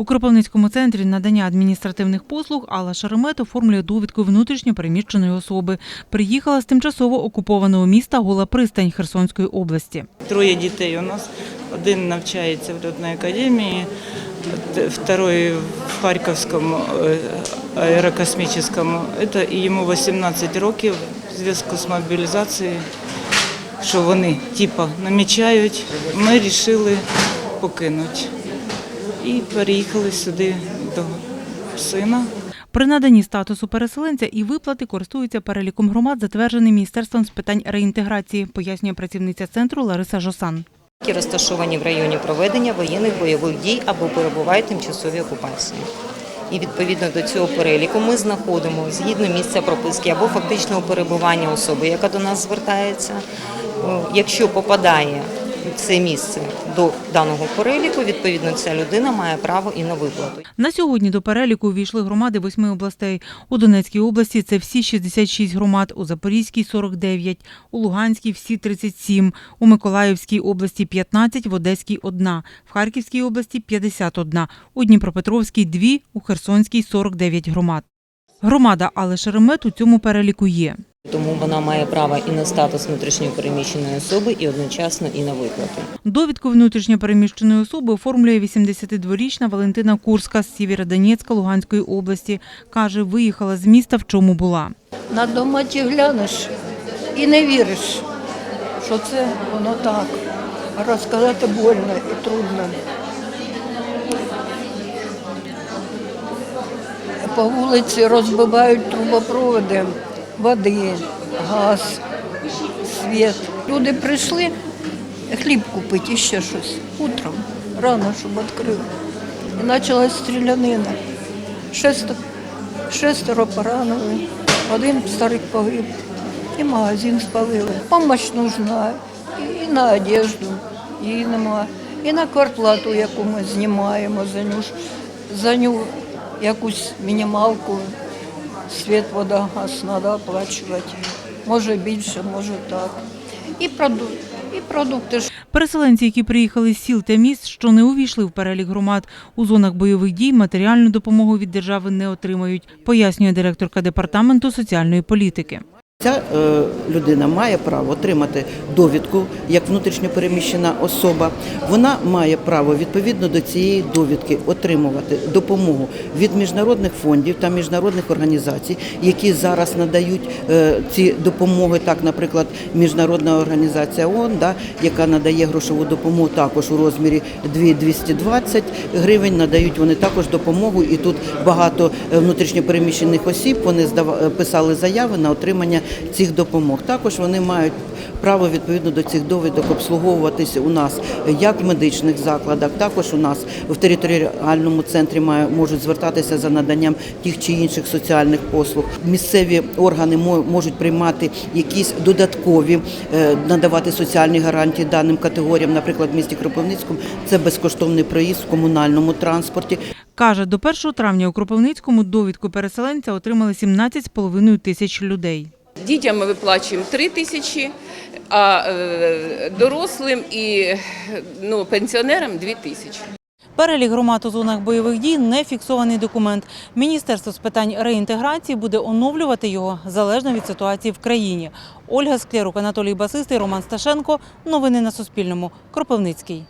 У Кропивницькому центрі надання адміністративних послуг Алла Шеремет оформлює довідку внутрішньо переміщеної особи. Приїхала з тимчасово окупованого міста Гола Пристань Херсонської області. Троє дітей у нас. Один навчається в льотній академії, второй в Харківському е, аерокосмічному. Йому 18 років в зв'язку з мобілізацією, що вони типа намічають. Ми вирішили покинути. І переїхали сюди до сина. При наданні статусу переселенця і виплати користуються переліком громад, затверджений Міністерством з питань реінтеграції, пояснює працівниця центру Лариса Жосан. які розташовані в районі проведення воєнних бойових дій або перебувають в тимчасовій окупації. І відповідно до цього переліку ми знаходимо згідно місця прописки або фактичного перебування особи, яка до нас звертається. Якщо попадає це місце до даного переліку, відповідно ця людина має право і на виплату. На сьогодні до переліку увійшли громади восьми областей. У Донецькій області це всі 66 громад, у Запорізькій 49, у Луганській всі 37, у Миколаївській області 15, в Одеській – одна, в Харківській області 51, у Дніпропетровській – дві, у Херсонській – 49 громад. Громада Алли Шеремет у цьому переліку є. Тому вона має право і на статус внутрішньо переміщеної особи, і одночасно і на виплату. Довідку внутрішньо переміщеної особи оформлює 82-річна Валентина Курська з Сєвєродонецька Луганської області. Каже, виїхала з міста, в чому була. На домоті глянеш і не віриш, що це воно так. Розказати больно і трудно. По вулиці розбивають трубопроводи води, газ, світ. Люди прийшли хліб купити і ще щось утром, рано, щоб відкрили. І почалась стрілянина. Шестеро, шестеро поранили, один старик погиб, і магазин спалили. Помощь нужна і, на одежду, її нема, і на квартплату, яку ми знімаємо за ню, за ню якусь мінімалку, світ, вода, газ треба оплачувати. Може більше, може так. І, продукти. і продукти Переселенці, які приїхали з сіл та міст, що не увійшли в перелік громад у зонах бойових дій, матеріальну допомогу від держави не отримають, пояснює директорка департаменту соціальної політики. Ця е, людина має право отримати довідку як внутрішньо переміщена особа. Вона має право відповідно до цієї довідки отримувати допомогу від міжнародних фондів та міжнародних організацій, які зараз надають е, ці допомоги. Так, наприклад, міжнародна організація ООН, да, яка надає грошову допомогу також у розмірі 220 гривень. Надають вони також допомогу, і тут багато е, внутрішньо переміщених осіб. Вони писали заяви на отримання цих допомог. Також вони мають право відповідно до цих довідок обслуговуватися у нас як в медичних закладах, також у нас в територіальному центрі можуть звертатися за наданням тих чи інших соціальних послуг. Місцеві органи мо- можуть приймати якісь додаткові е, надавати соціальні гарантії даним категоріям. Наприклад, в місті Кропивницькому це безкоштовний проїзд в комунальному транспорті. Каже, до 1 травня у Кропивницькому довідку переселенця отримали 17,5 тисяч людей. Дітям ми виплачуємо 3 тисячі, а е, дорослим і ну, пенсіонерам 2 тисячі. Перелік громад у зонах бойових дій не фіксований документ. Міністерство з питань реінтеграції буде оновлювати його залежно від ситуації в країні. Ольга Склярук, Анатолій Басистий, Роман Сташенко. Новини на Суспільному. Кропивницький.